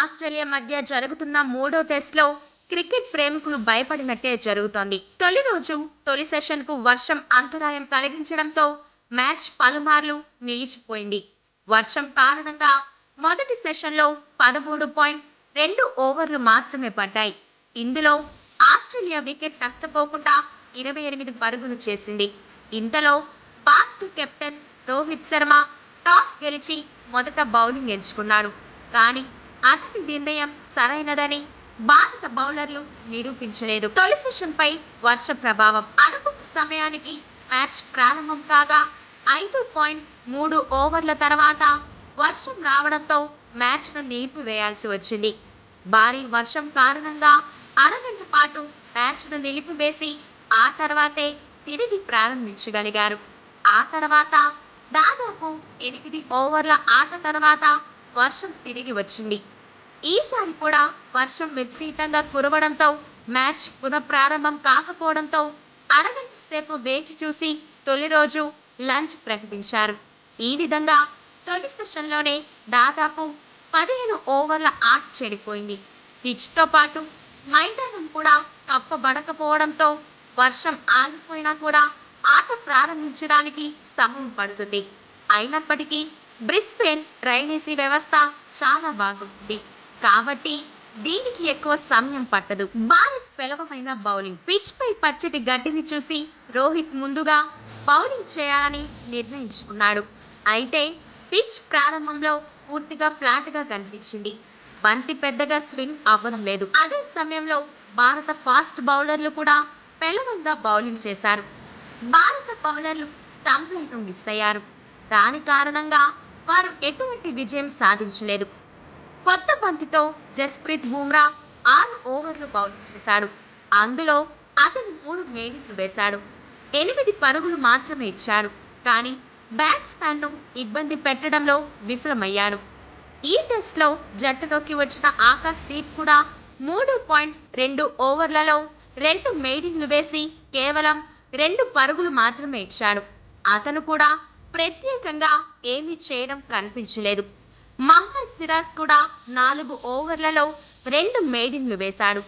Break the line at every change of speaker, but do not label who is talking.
Australia మధ్య జరుగుతున్న మూడో టెస్ట్లో క్రికెట్ ప్రేమికులు భయపడినట్టే జరుగుతోంది. తొలి రోజు తొలి సెషన్కు వర్షం అంతరాయం కలిగించడంతో మ్యాచ్ పలుమార్లు నిలిచిపోయింది. వర్షం కారణంగా మొదటి సెషన్లో పదమూడు పాయింట్ రెండు ఓవర్లు మాత్రమే పడ్డాయి. ఇందులో ఆస్ట్రేలియా వికెట్ నష్టపోకుండా ఇరవై ఎనిమిది పరుగులు చేసింది. ఇంతలో భారత్ కెప్టెన్ రోహిత్ శర్మ టాస్ గెలిచి మొదట బౌలింగ్ ఎంచుకున్నాడు. కానీ అతని నిర్ణయం సరైనదని భారత బౌలర్లు నిరూపించలేదు. తొలి సెషన్ పై వర్ష ప్రభావం. అనుకున్న సమయానికి మ్యాచ్ ప్రారంభం కాగా ఐదు పాయింట్ మూడు ఓవర్ల తర్వాత వర్షం రావడంతో మ్యాచ్ను నిలిపివేయాల్సి వచ్చింది. భారీ వర్షం కారణంగా అరగంట పాటు మ్యాచ్ను నిలిపివేసి ఆ తర్వాతే తిరిగి ప్రారంభించగలిగారు. ఆ తర్వాత దాదాపు ఎనిమిది ఓవర్ల ఆట తర్వాత వర్షం తిరిగి వచ్చింది. ఈసారి కూడా వర్షం విపరీతంగా కురవడంతో మ్యాచ్ పునఃప్రారంభం కాకపోవడంతో అరగంట సేపు వేచి చూసి తొలి రోజు లంచ్ ప్రకటించారు. ఈ విధంగా తొలి సెషన్లోనే దాదాపు పదిహేను ఓవర్ల ఆట చెడిపోయింది. పిచ్తో పాటు మైదానం కూడా కప్పబడకపోవడంతో వర్షం ఆగిపోయినా కూడా ఆట ప్రారంభించడానికి సమయం పడుతుంది. అయినప్పటికీ బ్రిస్బేన్ డ్రైనేజీ వ్యవస్థ చాలా బాగుంది. కాబట్టి దీనికి ఎక్కువ సమయం పట్టదు. భారత్ పేలవమైన బౌలింగ్. పిచ్ పై పచ్చటి గడ్డిని చూసి రోహిత్ ముందుగా బౌలింగ్ చేయాలని నిర్ణయించుకున్నాడు. అయితే పిచ్ ప్రారంభంలో పూర్తిగా ఫ్లాట్గా కనిపించింది. బంతి పెద్దగా స్వింగ్ అవ్వడం లేదు. అదే సమయంలో భారత ఫాస్ట్ బౌలర్లు కూడా పెలవంగా బౌలింగ్ చేశారు. భారత బౌలర్లు స్టంప్లను మిస్ అయ్యారు. దాని కారణంగా వారు ఎటువంటి విజయం సాధించలేదు. కొత్త బంతితో జస్ప్రీత్ బుమ్రా ఆరు ఓవర్లు బౌలింగ్ చేశాడు. అందులో అతను మూడు మేడిట్లు వేశాడు. ఎనిమిది పరుగులు మాత్రమే ఇచ్చాడు. కానీ బ్యాట్స్మెన్ను ఇబ్బంది పెట్టడంలో విఫలమయ్యాడు. ఈ టెస్ట్లో జట్టులోకి వచ్చిన ఆకాశ్ దీప్ కూడా మూడు పాయింట్ రెండు ఓవర్లలో రెండు మెయిడింగ్లు వేసి కేవలం రెండు పరుగులు మాత్రమే ఇచ్చాడు. అతను కూడా ప్రత్యేకంగా ఏమీ చేయడం కనిపించలేదు. మహమ్మద్ సిరాజ్ కూడా నాలుగు ఓవర్లలో రెండు మెయిడింగ్లు వేశాడు.